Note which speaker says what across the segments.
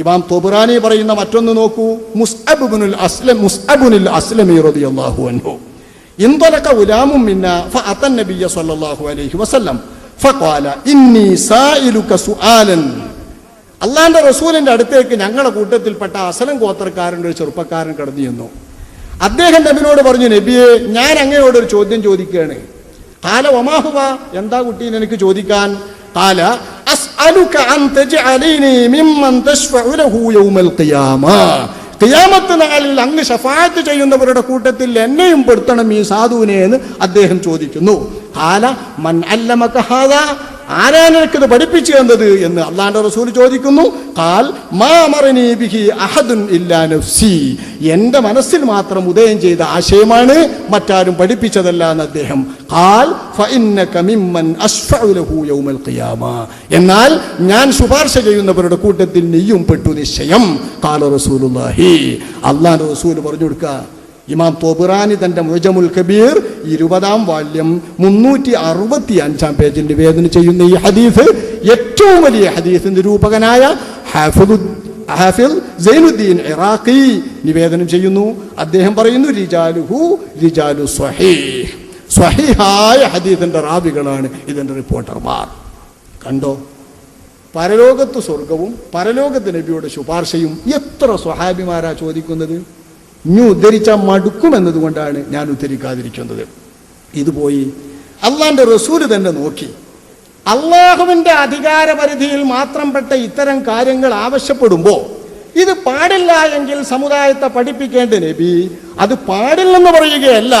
Speaker 1: ഇമാം തൊബുറാനി പറയുന്ന മറ്റൊന്ന് നോക്കൂ. മുസ്അബുനുൽ അസ്ലം മുസ്അബുനുൽ അസ്ലമി റളിയല്ലാഹു അൻഹു. ഇന്ദലക ഉലാമും മിന്ന ഫഅതൻ നബിയ സല്ലല്ലാഹു അലൈഹി വസല്ലം. ഫഖാല ഇന്നി സായിലുക സുആലൻ. അള്ളാഹിന്റെ റസൂലിന്റെ അടുത്തേക്ക് ഞങ്ങളുടെ കൂട്ടത്തിൽപ്പെട്ട അസലം ഗോത്രക്കാരന്റെ ഒരു ചെറുപ്പക്കാരൻ കടന്നു ചെന്നു. അദ്ദേഹം നബിനോട് പറഞ്ഞു നബിയെ ഞാൻ അങ്ങയോട് ഒരു ചോദ്യം ചോദിക്കുകയാണ്. കാല ഒമാഹുവ എന്താ കുട്ടീനെ എനിക്ക് ചോദിക്കാൻ? കാല أسألك അൻ تجعلني ممن تشفع ലഹു യൗമൽ القيامة. ഖിയാമത്ത് നാളിൽ അങ്ങ് ഷഫാത്ത് ചെയ്യുന്നവരുടെ കൂട്ടത്തിൽ എന്നെയും പെടുത്തണം ഈ സാധുവിനെ എന്ന് അദ്ദേഹം ചോദിക്കുന്നു. കാല മൻ അല്ലമക ഹാദാ? ആരാണ് എനിക്കിത് പഠിപ്പിച്ചു തന്നത് എന്ന് അള്ളാന്റെ റസൂൽ ചോദിക്കുന്നു. കാൽ മാമറനി ബിഹി അഹദുൻ ഇല്ലാ നഫ്സി. എന്റെ മനസ്സിൽ മാത്രം ഉദയം ചെയ്ത ആശയമാണ് മറ്റാരും പഠിപ്പിച്ചതല്ല എന്ന് അദ്ദേഹം കാൽ മിമ്മൻ യൗമൽ ഖിയാമ. എന്നാൽ ഞാൻ ശുപാർശ ചെയ്യുന്നവരുടെ കൂട്ടത്തിൽ നീയും പെട്ടു നിശ്ചയം കാല റസൂലുള്ളാഹി. അള്ളാന്റെ റസൂൽ പറഞ്ഞു കൊടുക്കുക. ഇമാം തൊബുറാനി തന്റെ മുജമുൽ കബീർ ഇരുപതാം വാല്യം മുന്നൂറ്റി അറുപത്തി അഞ്ചാം പേജിൽ നിവേദനം ചെയ്യുന്ന ഈ ഹദീസ് ഏറ്റവും വലിയ ഹദീസ് നിരൂപകനായ ഹാഫിദു സൈനുദ്ദീൻ ഇറാഖി നിവേദനം ചെയ്യുന്നു. അദ്ദേഹം പറയുന്നു റിജാലുഹു റിജാലു സ്വഹീഹ് സ്വഹീഹായ ഹദീസിന്റെ റാബികളാണ് ഇതിന്റെ റിപ്പോർട്ടർമാർ. കണ്ടോ? പരലോകത്ത് സ്വർഗവും പരലോകത്ത് നബിയുടെ ശുപാർശയും എത്ര സ്വഹാബിമാരാ ചോദിക്കുന്നത്? ഇനി മടുക്കും എന്നതുകൊണ്ടാണ് ഞാൻ ഉദ്ധരിക്കാതിരിക്കുന്നത്. ഇത് പോയി അള്ളാന്റെ റസൂൽ തന്നെ നോക്കി. അള്ളാഹുവിന്റെ അധികാരപരിധിയിൽ മാത്രം പെട്ട ഇത്തരം കാര്യങ്ങൾ ആവശ്യപ്പെടുമ്പോൾ ഇത് പാടില്ല എങ്കിൽ സമുദായത്തെ പഠിപ്പിക്കേണ്ട നബി അത് പാടില്ലെന്ന് പറയുകയല്ല.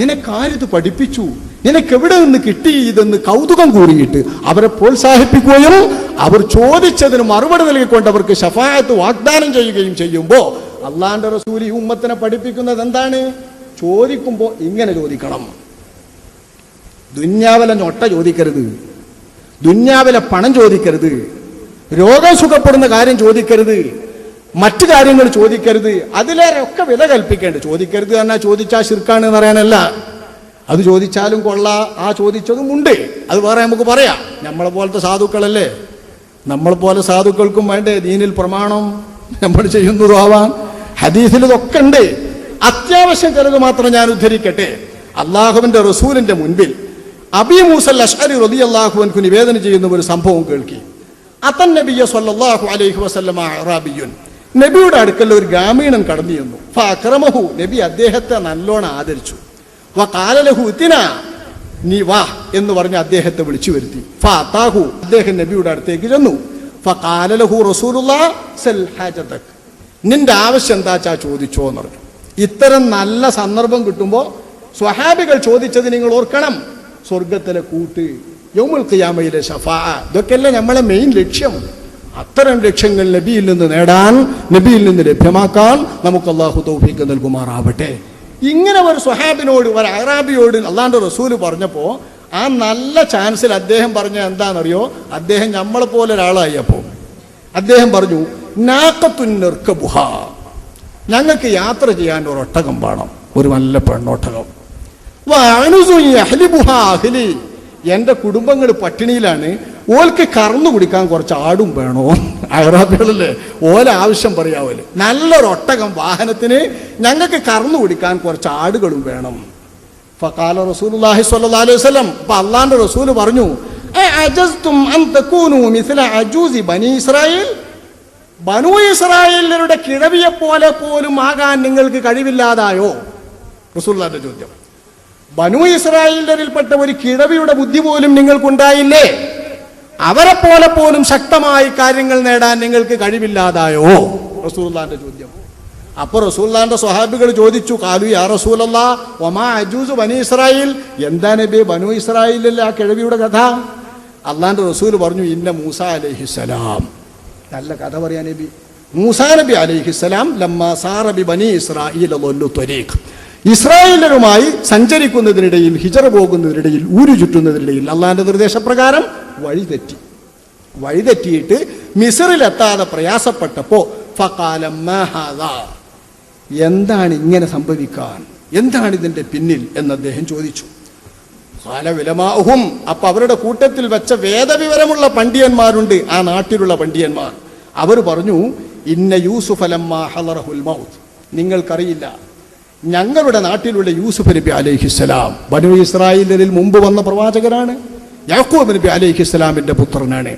Speaker 1: നിനക്കാരിത് പഠിപ്പിച്ചു? നിനക്ക് എവിടെ നിന്ന് കിട്ടി ഇതെന്ന് കൗതുകം കൂറിയിട്ട് അവരെ പ്രോത്സാഹിപ്പിക്കുകയും അവർ ചോദിച്ചതിന് മറുപടി നൽകിക്കൊണ്ട് അവർക്ക് ഷഫായത്ത് വാഗ്ദാനം ചെയ്യുകയും ചെയ്യുമ്പോൾ അള്ളാന്റെ റസൂൽ ഈ ഉമ്മത്തിനെ പഠിപ്പിക്കുന്നത് എന്താണ്? ചോദിക്കുമ്പോൾ ഇങ്ങനെ ചോദിക്കണം. ദുന്യാവിലെ ഞൊട്ട ചോദിക്കരുത്. ദുന്യാവിലെ പണം ചോദിക്കരുത്. രോഗം സുഖപ്പെടുന്ന കാര്യം ചോദിക്കരുത്. മറ്റു കാര്യങ്ങൾ ചോദിക്കരുത്. അതിലേറെ ഒക്കെ വില കൽപ്പിക്കേണ്ടത്. ചോദിക്കരുത് തന്നെ ചോദിച്ചാൽ ശിർക്കാണ് എന്ന് പറയാനല്ല. അത് ചോദിച്ചാലും കൊള്ള. ആ ചോദിച്ചതും ഉണ്ട്. അത് വേറെ നമുക്ക് പറയാം. നമ്മളെ പോലത്തെ സാധുക്കളല്ലേ? നമ്മളെ പോലെ സാധുക്കൾക്കും വേണ്ടേ? ദീനിൽ പ്രമാണം നമ്മൾ ചെയ്യുന്നതും ആവാം. ഹദീസിൽ ഇതൊക്കെ ഉണ്ട്. അത്യാവശ്യം ചിലത് മാത്രം ഞാൻ ഉദ്ധരിക്കട്ടെ. അള്ളാഹുവിന്റെ റസൂലിന്റെ മുൻപിൽ അബി മൂസൽ അഷ്അരി റതി അള്ളാഹുവിൻക്ക് നിവേദനം ചെയ്യുന്ന ഒരു സംഭവം കേൾക്കി. അത്തൻ നബിയ സല്ലാഹു അലൈഹി വസല്ലമ അറാബിയുൻ. നബിയുടെ അടുക്കൽ ഒരു ഗ്രാമീണൻ കടന്നു ചെന്നു. അക്രമഹു നബി അദ്ദേഹത്തെ നല്ലോണം ആദരിച്ചു. ഇത്തിന നീ വാ എന്ന് പറഞ്ഞ് അദ്ദേഹത്തെ വിളിച്ചു വരുത്തി. ഫാത്താഹു അദ്ദേഹം നബിയുടെ അടുത്തേക്ക് ചെന്നു. ഫകാലലഹു റസൂലുള്ളാ സൽ നിന്റെ ആവശ്യം എന്താ എന്താച്ചാ ചോദിച്ചോ എന്ന് പറഞ്ഞു. ഇത്തരം നല്ല സന്ദർഭം കിട്ടുമ്പോൾ സ്വഹാബികൾ ചോദിച്ചത് നിങ്ങൾ ഓർക്കണം. സ്വർഗത്തിലെ കൂട്ട് യൗമുൽ ഖിയാമയിലെ ഷഫാ ഇതൊക്കെയല്ലേ നമ്മളെ മെയിൻ ലക്ഷ്യം. അത്തരം ലക്ഷ്യങ്ങൾ നബിയിൽ നിന്ന് നേടാൻ നബിയിൽ നിന്ന് ലഭ്യമാക്കാൻ നമുക്ക് അള്ളാഹു തൗഫീഖ് നൽകുമാറാവട്ടെ. ഇങ്ങനെ ഒരു സ്വഹാബിനോട് ഒരു അറാബിയോട് അള്ളാന്റെ റസൂൽ പറഞ്ഞപ്പോൾ ആ നല്ല ചാൻസിൽ അദ്ദേഹം പറഞ്ഞ എന്താണെന്നറിയോ അദ്ദേഹം നമ്മളെ പോലെ ഒരാളായി അപ്പോൾ അദ്ദേഹം പറഞ്ഞു നാക്കത്തുന്നർക്കബുഹ ഞങ്ങൾക്ക് യാത്ര ചെയ്യാൻ ഒരു ഒട്ടകം വേണം. ഒരു നല്ല പെണ്ണോട്ടകം. അഹ്ലി. എന്റെ കുടുംബങ്ങൾ പട്ടിണിയിലാണ്. ഓൽക്ക് കറന്നു കുടിക്കാൻ കുറച്ച് ആടും വേണോ? അയറാബികളല്ലേ ഓല ആവശ്യം പറയാവൽ നല്ലൊരു ഒട്ടകം വാഹനത്തിന് ഞങ്ങൾക്ക് കറന്നു കുടിക്കാൻ കുറച്ച് ആടുകളും വേണം. ഫഖാല റസൂലുള്ളാഹി സ്വല്ലല്ലാഹു അലൈഹി വസല്ലം. അപ്പൊ അള്ളാന്റെ റസൂൽ പറഞ്ഞു "അ അജസ്തും അൻ തകൂനു മിസ്ല അജൂസി ബനി ഇസ്രായേൽ? ബനു ഇസ്രായേലരുടെ കിഴവിയെ പോലെ പോലും ആകാൻ നിങ്ങൾക്ക് കഴിവില്ലാതായോ? റസൂല്ലാന്റെ ചോദ്യം. ബനു ഇസ്രായേലരിൽപ്പെട്ട ഒരു കിഴവിയുടെ ബുദ്ധി പോലും നിങ്ങൾക്കുണ്ടായില്ലേ? അവരെ പോലെ പോലും ശക്തമായി കാര്യങ്ങൾ നേടാൻ നിങ്ങൾക്ക് കഴിവില്ലാതായോ? റസൂല്ലാന്റെ ചോദ്യം. അപ്പൊ റസൂല്ലാന്റെ സ്വഹാബികൾ ചോദിച്ചു കാലു യാ റസൂലല്ല ഒമാ അജൂസ് ബനു ഇസ്രായേൽ? എന്താ നബി ബനു ഇസ്രായേലല്ലേ ആ കിഴവിയുടെ കഥ? അള്ളാന്റെ റസൂൽ പറഞ്ഞു ഇന്ന മൂസ അലൈഹിസ്സലാം. നല്ല കഥ പറയാ നബി. മൂസാ നബി അലൈഹിസ്സലാം ലമ്മ സാറബി ബനി ഇസ്രായിലൊല്ലു ത്വരീഖ്. ഇസ്രായേലരുമായി സഞ്ചരിക്കുന്നതിനിടയിൽ ഹിജറ പോകുന്നതിനിടയിൽ ഊരു ചുറ്റുന്നതിനിടയിൽ അള്ളാന്റെ നിർദ്ദേശപ്രകാരം വഴിതെറ്റി വഴിതെറ്റിയിട്ട് മിസറിലെത്താതെ പ്രയാസപ്പെട്ടപ്പോ ഫകാലം മാ ഹാദാ. എന്താണ് ഇങ്ങനെ സംഭവിക്കാൻ? എന്താണ് ഇതിന്റെ പിന്നിൽ? എന്ന് അദ്ദേഹം ചോദിച്ചു. കാല വിലമാഹും അപ്പൊ അവരുടെ കൂട്ടത്തിൽ വെച്ച വേദവിവരമുള്ള പണ്ഡിയന്മാരുണ്ട് ആ നാട്ടിലുള്ള പണ്ഡിയന്മാർ. അവർ പറഞ്ഞു ഇന്ന മൗത്ത്. നിങ്ങൾക്കറിയില്ല. ഞങ്ങളുടെ നാട്ടിലുള്ള യൂസുഫ് നബി അലൈഹിസ്സലാം ബനു ഇസ്രായേലിൽ മുമ്പ് വന്ന പ്രവാചകരാണ് യാക്കൂബ് നബി അലൈഹിസ്സലാമിന്റെ പുത്രനാണ്.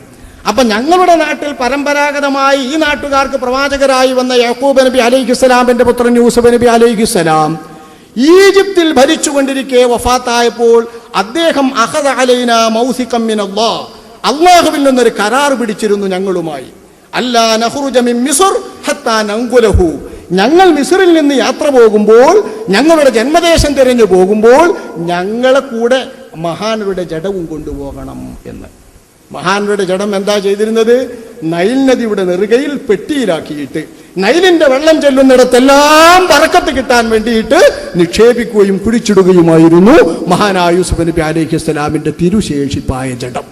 Speaker 1: അപ്പൊ ഞങ്ങളുടെ നാട്ടിൽ പരമ്പരാഗതമായി ഈ നാട്ടുകാർക്ക് പ്രവാചകരായി വന്ന യാക്കൂബ് നബി അലൈഹിസ്സലാമിന്റെ പുത്രൻ യൂസുഫ് നബി അലൈഹിസ്സലാം ഈജിപ്തിൽ ഭരിച്ചുകൊണ്ടിരിക്കെ വഫാത്തായപ്പോൾ അദ്ദേഹം അഹദ അലൈന മൗസിക്കം മിനല്ലാഹ് അള്ളാഹുവിൽ നിന്നൊരു കരാർ പിടിച്ചിരുന്നു ഞങ്ങളുമായി. അല്ലാ നഹ്റു മിസുർ മിസ്ർ ഹത്താ നങ്കുലഹു. ഞങ്ങൾ മിസറിൽ നിന്ന് യാത്ര പോകുമ്പോൾ ഞങ്ങളുടെ ജന്മദേശം തിരഞ്ഞു പോകുമ്പോൾ ഞങ്ങളെ കൂടെ മഹാനരുടെ ജഡവും കൊണ്ടുപോകണം എന്ന്. മഹാനരുടെ ജഡം എന്താ ചെയ്തിരുന്നത്? നൈൽ നദിയുടെ നെറുകയിൽ പെട്ടിയിലാക്കിയിട്ട് നൈലിന്റെ വെള്ളം ചെല്ലുന്നിടത്തെല്ലാം പറക്കത്ത് കിട്ടാൻ വേണ്ടിയിട്ട് നിക്ഷേപിക്കുകയും കുഴിച്ചിടുകയുമായിരുന്നു മഹാനായ യൂസുഫ് നബി അലൈഹി ഇസ്ലാമിന്റെ തിരുശേഷിപ്പായ ജഡം.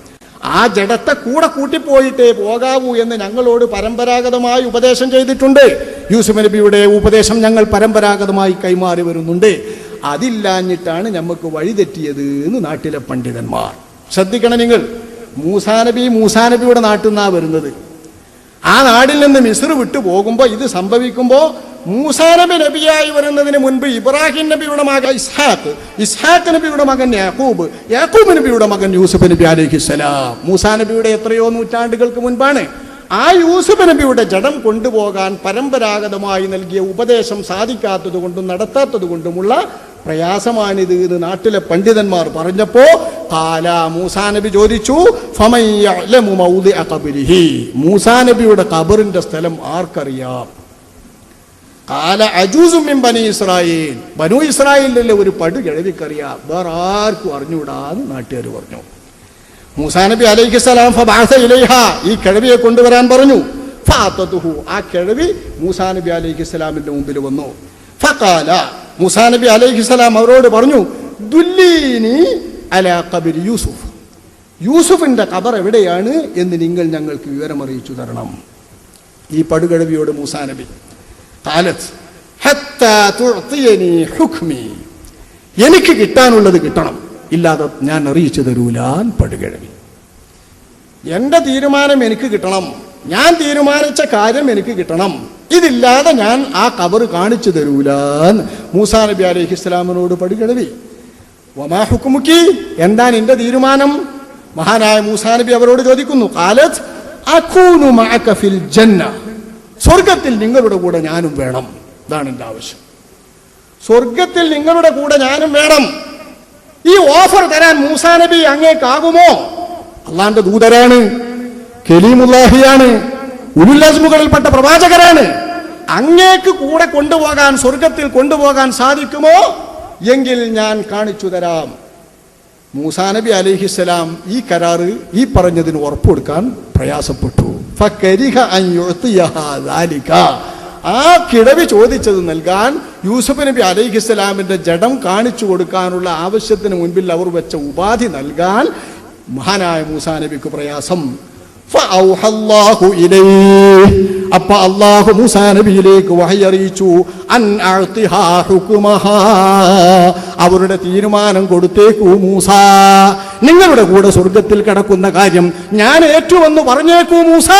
Speaker 1: ആ ജഡത്തെ കൂടെ കൂട്ടിപ്പോയിട്ടേ പോകാവൂ എന്ന് ഞങ്ങളോട് പരമ്പരാഗതമായി ഉപദേശം ചെയ്തിട്ടുണ്ട്. യൂസുഫ് നബിയുടെ ഉപദേശം ഞങ്ങൾ പരമ്പരാഗതമായി കൈമാറി വരുന്നുണ്ട്. അതില്ലാഞ്ഞിട്ടാണ് നമുക്ക് വഴിതെറ്റിയത് എന്ന് നാട്ടിലെ പണ്ഡിതന്മാർ. ശ്രദ്ധിക്കണം നിങ്ങൾ. മൂസാനബി മൂസാനബിയുടെ നാട്ടിൽ നിന്നാണ് വരുന്നത്. ആ നാടിൽ നിന്ന് മിസ്ർ വിട്ടു പോകുമ്പോൾ ഇത് സംഭവിക്കുമ്പോൾ മൂസാനബി നബിയായി വരുന്നതിന് മുൻപ് ഇബ്രാഹിം നബിയുടെ മകൻ ഇസ്ഹാഖ് ഇസ്ഹാഖ് നബിയുടെ മകൻ യാക്കൂബ് യാക്കൂബ് നബിയുടെ മകൻ യൂസുഫ് നബി അലഹിസ്സലാം മൂസാ നബിയുടെ എത്രയോ നൂറ്റാണ്ടുകൾക്ക് മുൻപാണ്. ആ യൂസുഫ് നബിയുടെ ജഡം കൊണ്ടുപോകാൻ പരമ്പരാഗതമായി നൽകിയ ഉപദേശം സാധിക്കാത്തത് കൊണ്ടും നടത്താത്തത് കൊണ്ടുമുള്ള പ്രയാസമാണിത് എന്ന് നാട്ടിലെ പണ്ഡിതന്മാർ പറഞ്ഞപ്പോ കാല മൂസാനബി ചോദിച്ചു മൂസാനബിയുടെ യഅ്ലമു മൗദിഅ ഖബരിഹി?" മൂസാ നബിയുടെ ഖബറിന്റെ സ്ഥലം ആർക്കറിയാം? കാല അജൂസും ബനി ഇസ്രായേൽ. ബനു ഇസ്രായേലിലെ ഒരു പടു കിഴവിക്കറിയാം. വേറെ ആർക്കും അറിഞ്ഞുകൂടാന്ന് നാട്ടുകാർ പറഞ്ഞു. മൂസാനബി അലൈഹി സ്വലാം ഈ കിഴവിയെ കൊണ്ടുവരാൻ പറഞ്ഞു. ഫഅതതുഹു ആ കിഴവി മൂസാനബി അലൈഹി സ്വലാമിന്റെ മുമ്പിൽ വന്നു. ഫഖാല മൂസാ നബി അലൈഹി സ്വലാം അവരോട് പറഞ്ഞു ദുല്ലീനി അലാ കബിർ യൂസുഫ്. യൂസുഫിന്റെ കബർ എവിടെയാണ് എന്ന് നിങ്ങൾ ഞങ്ങൾക്ക് വിവരമറിയിച്ചു തരണം. ഈ പടുകഴവിയോട് മൂസാ നബി എനിക്ക് കിട്ടാനുള്ളത് കിട്ടണം. ഇല്ലാതെ ഞാൻ അറിയിച്ചു തരൂലാൻ പടുകഴവി എന്റെ തീരുമാനം എനിക്ക് കിട്ടണം. ഞാൻ തീരുമാനിച്ച കാര്യം എനിക്ക് കിട്ടണം. ഇതില്ലാതെ ഞാൻ ആ കബർ കാണിച്ചു തരൂലാൻ മൂസാ നബി അലഹി ഇസ്ലാമിനോട് പടുകിഴവി വമാ ഹുക്കുമുക്കി എന്താണ് എന്റെ തീരുമാനം? മഹാനായ മൂസാനബി അവരോട് ചോദിക്കുന്നു ജന്ന. സ്വർഗത്തിൽ നിങ്ങളുടെ കൂടെ ഞാനും വേണം. ഇതാണ് എന്റെ ആവശ്യം. സ്വർഗത്തിൽ നിങ്ങളുടെ കൂടെ ഞാനും വേണം. ഈ ഓഫർ തരാൻ മൂസാനബി അങ്ങേക്കാകുമോ? അള്ളാന്റെ ദൂതരാണ്. കലീമുല്ലാഹിയാണ്. ഉലുല്ലസ്മുകളിൽപ്പെട്ട പ്രവാചകരാണ്. അങ്ങേക്ക് കൂടെ കൊണ്ടുപോകാൻ സ്വർഗത്തിൽ കൊണ്ടുപോകാൻ സാധിക്കുമോ? എങ്കിൽ ഞാൻ കാണിച്ചു തരാം മൂസാ നബി അലിഹിസ്സലാം ഈ കരാറ് ഈ പറഞ്ഞതിന് ഉറപ്പ് കൊടുക്കാൻ പ്രയാസപ്പെട്ടു. ആ കിടവി ചോദിച്ചത് നൽകാൻ യൂസഫ് നബി അലൈഹിസ്സലാമിന്റെ ജഡം കാണിച്ചു കൊടുക്കാനുള്ള ആവശ്യത്തിന് മുൻപിൽ അവർ വെച്ച ഉപാധി നൽകാൻ മഹാനായ മൂസാ നബിക്ക് പ്രയാസം. അപ്പൊ അള്ളാഹു മൂസാ നബിയിലേക്ക് വഹയറിയിച്ചു. അവരുടെ തീരുമാനം കൊടുത്തേക്കൂ മൂസ. നിങ്ങളുടെ കൂടെ സ്വർഗത്തിൽ കിടക്കുന്ന കാര്യം ഞാൻ ഏറ്റുവെന്ന് പറഞ്ഞേക്കൂ മൂസ.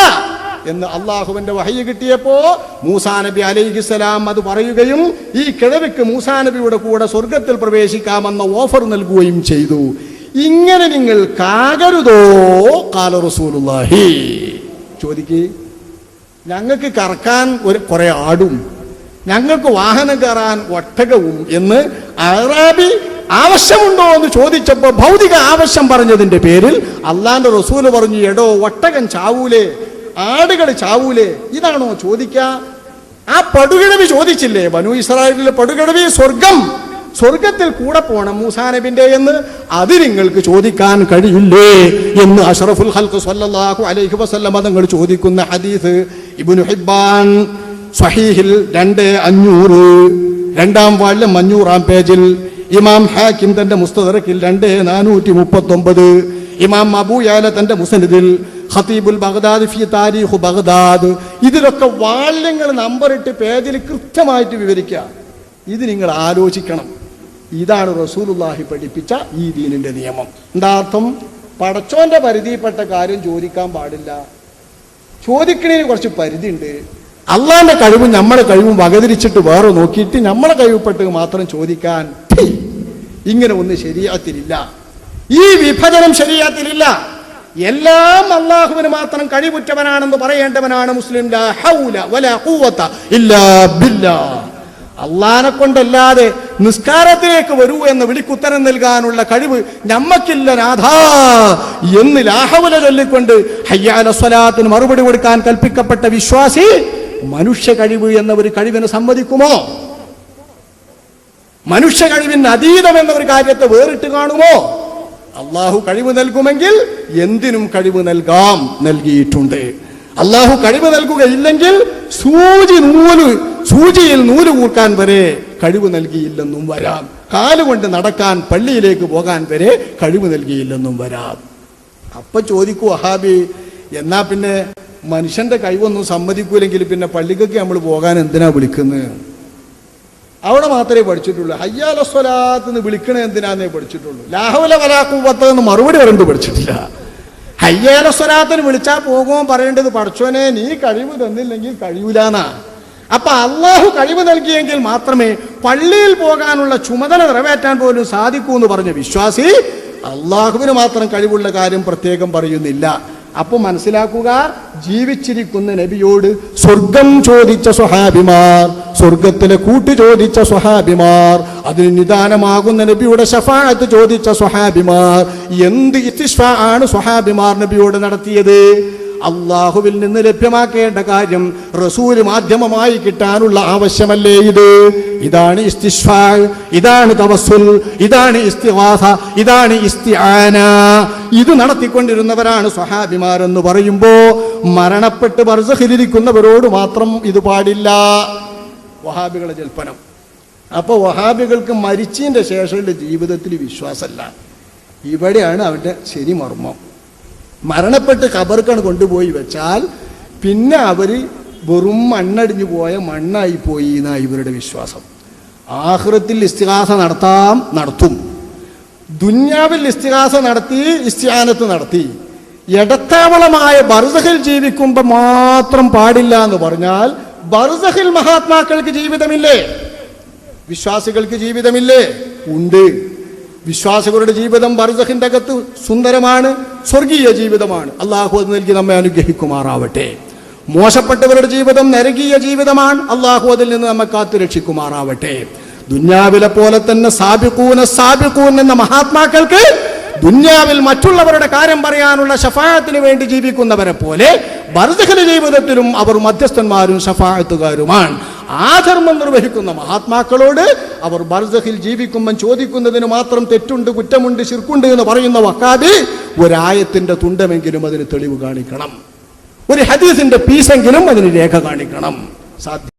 Speaker 1: എന്ന് അള്ളാഹുവിന്റെ വഹയ്യ കിട്ടിയപ്പോ മൂസാ നബി അലൈഹിസ്സലാം അത് പറയുകയും ഈ കിഴവിക്ക് മൂസാ നബിയുടെ കൂടെ സ്വർഗത്തിൽ പ്രവേശിക്കാമെന്ന ഓഫർ നൽകുകയും ചെയ്തു. ഇങ്ങനെ നിങ്ങൾ കാകരുതോ കാല റസൂലുള്ളാഹി. ചോദിക്കേ ഞങ്ങൾക്ക് കറക്കാൻ ഒരു കുറെ ആടും ഞങ്ങൾക്ക് വാഹനം കയറാൻ ഒട്ടകവും എന്ന് അറാബി ആവശ്യമുണ്ടോ എന്ന് ചോദിച്ചപ്പോൾ ഭൗതിക ആവശ്യം പറഞ്ഞതിന്റെ പേരിൽ അള്ളാന്റെ റസൂൽ പറഞ്ഞു എടോ ഒട്ടകൻ ചാവൂലേ ആടുകൾ ചാവൂലേ. ഇതാണോ ചോദിക്ക? ആ പടുകിഴവി ചോദിച്ചില്ലേ? ബനു ഇസ്രായേലിലെ പടുകിഴവി സ്വർഗം സ്വർഗത്തിൽ കൂടെ പോണം മൂസാനബിന്റെ എന്ന് അത് നിങ്ങൾക്ക് ചോദിക്കാൻ കഴിയില്ലേ എന്ന് അഷറഫുൽ ഹൽക്ക് സല്ലല്ലാഹു അലൈഹി വസ്ല്ല തങ്ങൾ ചോദിക്കുന്ന ഹദീസ് ഇബ്നു ഹിബാൻ സഹീഹിൽ രണ്ട് അഞ്ഞൂറ്. രണ്ടാം വാളിലെ അഞ്ഞൂറാം പേജിൽ ഇമാം ഹാക്കിം തന്റെ മുസ്തദറക്കിൽ രണ്ട് നാനൂറ്റി മുപ്പത്തി ഒമ്പത് ഇമാം അബൂയാല തന്റെ മുസനിദിൽ ഖതീബുൽ ബഗ്ദാദ് ഫി താരീഖു ബഗ്ദാദ്. ഇതിലൊക്കെ വാള്യങ്ങൾ നമ്പറിട്ട് പേജിൽ കൃത്യമായിട്ട് വിവരിക്കുക. ഇത് നിങ്ങൾ ആലോചിക്കണം. ഇതാണ് റസൂലുള്ളാഹി പഠിപ്പിച്ച ഈ ദീനിന്റെ നിയമം. എന്താ അർത്ഥം പടച്ചോന്റെ പരിധിയിൽപ്പെട്ട കാര്യം ചോദിക്കാൻ പാടില്ല. ചോദിക്കണേന് കുറച്ച് പരിധി ഉണ്ട് അള്ളാന്റെ കഴിവും നമ്മുടെ കഴിവും വകതിരിച്ചിട്ട് വേറെ നോക്കിയിട്ട് നമ്മളെ കഴിവപ്പെട്ട് മാത്രം ചോദിക്കാൻ ഇങ്ങനെ ഒന്ന് ശരിയാത്തിലില്ല ഈ വിഭജനം ശരിയാത്തിലില്ല എല്ലാം അള്ളാഹുവിന് മാത്രം കഴിവുറ്റവനാണെന്ന് പറയേണ്ടവനാണ് മുസ്ലിം. അള്ളാനെ കൊണ്ടല്ലാതെ നിസ്കാരത്തിലേക്ക് വരൂ എന്ന് വിളിക്കുത്തരം നൽകാനുള്ള കഴിവ് ഞമ്മക്കില്ല നാഥാ എന്ന് ലാഹവല ചൊല്ലിക്കൊണ്ട് ഹയ്യാല സ്വലാത്തിന് മറുപടി കൊടുക്കാൻ കൽപ്പിക്കപ്പെട്ട വിശ്വാസി മനുഷ്യ കഴിവ് എന്ന ഒരു കഴിവിന് സമ്മതിക്കുമോ? മനുഷ്യ കഴിവിന് അതീതം എന്ന ഒരു കാര്യത്തെ വേറിട്ട് കാണുമോ? അള്ളാഹു കഴിവ് നൽകുമെങ്കിൽ എന്തിനും കഴിവ് നൽകാം നൽകിയിട്ടുണ്ട്. അള്ളാഹു കഴിവ് നൽകുകയില്ലെങ്കിൽ സൂചി നൂൽ സൂചിയിൽ നൂൽ കൂർക്കാൻ വരെ കഴിവ് നൽകിയില്ലെന്നും വരാം. കാലുകൊണ്ട് നടക്കാൻ പള്ളിയിലേക്ക് പോകാൻ വരെ കഴിവ് നൽകിയില്ലെന്നും വരാം. അപ്പൊ ചോദിക്കൂ അഹാബി എന്നാ പിന്നെ മനുഷ്യന്റെ കഴിവൊന്നും സമ്മതിക്കൂലെങ്കിൽ പിന്നെ പള്ളിക്കൊക്കെ നമ്മൾ പോകാൻ എന്തിനാ വിളിക്കുന്നത് അവിടെ മാത്രമേ പഠിച്ചിട്ടുള്ളൂ. ഹയ്യാലസ്വലാത്ത് എന്ന് വിളിക്കണേ എന്തിനാന്നേ പഠിച്ചിട്ടുള്ളൂ. ലാഹുല വലാക്കൂവത്ത് എന്ന് മറുപടി വരണ്ട് പഠിച്ചിട്ടില്ല. ഹയ്യാലസ്വലാത്തിന് വിളിച്ചാൽ പോകുമോ പറയേണ്ടത് പഠിച്ചോനെ നീ കഴിവ് തന്നില്ലെങ്കിൽ കഴിയൂലാന്നാ. അപ്പൊ അള്ളാഹു കഴിവ് നൽകിയെങ്കിൽ മാത്രമേ പള്ളിയിൽ പോകാനുള്ള ചുമതല നിറവേറ്റാൻ പോലും സാധിക്കൂ എന്ന് പറഞ്ഞ വിശ്വാസി അള്ളാഹുവിന് മാത്രം കഴിവുള്ള കാര്യം പ്രത്യേകം പറയുന്നില്ല. അപ്പൊ മനസ്സിലാക്കുക ജീവിച്ചിരിക്കുന്ന നബിയോട് സ്വർഗം ചോദിച്ച സ്വഹാബിമാർ സ്വർഗത്തിലെ കൂട്ട് ചോദിച്ച സ്വഹാബിമാർ അതിന് നിദാനമാകുന്ന നബിയുടെ ഷഫാഅത്ത് ചോദിച്ച സ്വഹാബിമാർ എന്ത് ഇത്തിഷ്ഫ ആണ് സ്വഹാബിമാർ നബിയോട് നടത്തിയത്? അള്ളാഹുവിൽ നിന്ന് ലഭ്യമാക്കേണ്ട കാര്യം റസൂൽ മാധ്യമമായി കിട്ടാനുള്ള ആവശ്യമല്ലേ ഇത്? ഇതാണ് ഇസ്തിഷ്ഫാ ഇതാണ് തവസ്സുൽ ഇതാണ് ഇസ്തിവാസ ഇതാണ് ഇസ്തിആന. ഇത് നടത്തിക്കൊണ്ടിരുന്നവരാണ് സ്വഹാബിമാർ എന്ന് പറയുമ്പോ മരണപ്പെട്ട് ബർസഖിലിരിക്കുന്നവരോട് മാത്രം ഇത് പാടില്ല. വഹാബികളെ ജൽപ്പനം. അപ്പൊ വഹാബികൾക്ക് മരിച്ചതിന്റെ ശേഷമുള്ള ജീവിതത്തിൽ വിശ്വാസമല്ല. ഇവിടെയാണ് അവരുടെ ശരി മർമ്മം മരണപ്പെട്ട് ഖബർക്കാണ് കൊണ്ടുപോയി വെച്ചാൽ പിന്നെ അവർ വെറും മണ്ണടിഞ്ഞു പോയ മണ്ണായി പോയി എന്നാണ് ഇവരുടെ വിശ്വാസം. ആഹൃത്തിൽ ഇസ്തിഹാസ നടത്താം നടത്തും. ദുന്യാവിൽ ഇസ്തിഹാസ നടത്തി ഇസ്തിഹാനത്ത് നടത്തി. ഇടത്താവളമായ ബർസഹിൽ ജീവിക്കുമ്പോൾ മാത്രം പാടില്ല എന്ന് പറഞ്ഞാൽ ബർസഹിൽ മഹാത്മാക്കൾക്ക് ജീവിതമില്ലേ? വിശ്വാസികൾക്ക് ജീവിതമില്ലേ? ഉണ്ട്. വിശ്വാസികളുടെ ജീവിതം ബർസഖിന്റെ അകത്ത് സുന്ദരമാണ് സ്വർഗീയ ജീവിതമാണ്. അള്ളാഹു അത് നൽകി നമ്മെ അനുഗ്രഹിക്കുമാറാവട്ടെ. മോശപ്പെട്ടവരുടെ ജീവിതം നരകീയ ജീവിതമാണ് അള്ളാഹു അതിൽ നിന്ന് നമ്മെ കാത്തു രക്ഷിക്കുമാറാവട്ടെ. ദുന്യാവിലെ പോലെ തന്നെ സാബിക്കൂന സാബിക്കൂൻ എന്ന മഹാത്മാക്കൾക്ക് ദുന്യാവിൽ മറ്റുള്ളവരുടെ കാര്യം പറയാനുള്ള ഷഫായത്തിന് വേണ്ടി ജീവിക്കുന്നവരെ പോലെ ബർദഖല ജീവിതത്തിലും അവർ മധ്യസ്ഥന്മാരും ഷഫായത്തുകാരുമാണ് ആ ധർമ്മം നിർവഹിക്കുന്ന മഹാത്മാക്കളോട് അവർ ബർസഹിൽ ജീവിക്കുമ്പം ചോദിക്കുന്നതിന് മാത്രം തെറ്റുണ്ട് കുറ്റമുണ്ട് ശിർക്കുണ്ട് എന്ന് പറയുന്ന വക്കാതെ ഒരായത്തിന്റെ തുണ്ടമെങ്കിലും അതിന് തെളിവ് കാണിക്കണം. ഒരു ഹദീസിന്റെ പീസെങ്കിലും അതിന് രേഖ കാണിക്കണം. സാധ്യം